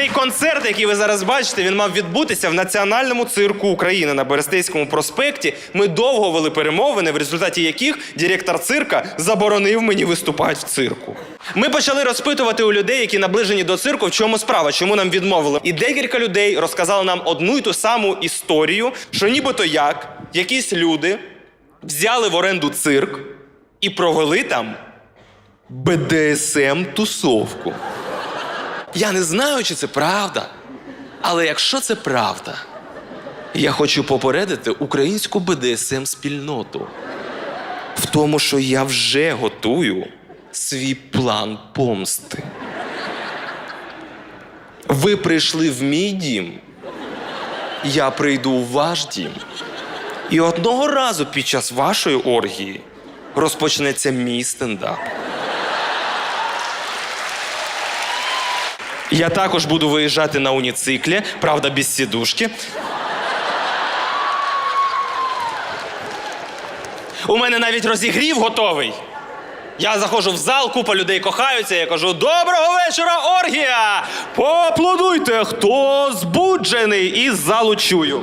Цей концерт, який ви зараз бачите, він мав відбутися в Національному цирку України на Берестейському проспекті. Ми довго вели перемовини, в результаті яких директор цирка заборонив мені виступати в цирку. Ми почали розпитувати у людей, які наближені до цирку, в чому справа, чому нам відмовили. І декілька людей розказали нам одну і ту саму історію, що нібито як якісь люди взяли в оренду цирк і провели там БДСМ-тусовку. Я не знаю, чи це правда. Але якщо це правда, я хочу попередити українську БДСМ спільноту в тому, що я вже готую свій план помсти. Ви прийшли в мій дім, я прийду в ваш дім. І одного разу під час вашої оргії розпочнеться мій стендап. Я також буду виїжджати на уніциклі, правда, без сідушки. У мене навіть розігрів готовий. Я заходжу в зал, купа людей кохаються. Я кажу: Доброго вечора, оргія! Поаплодуйте, хто збуджений із залу чую.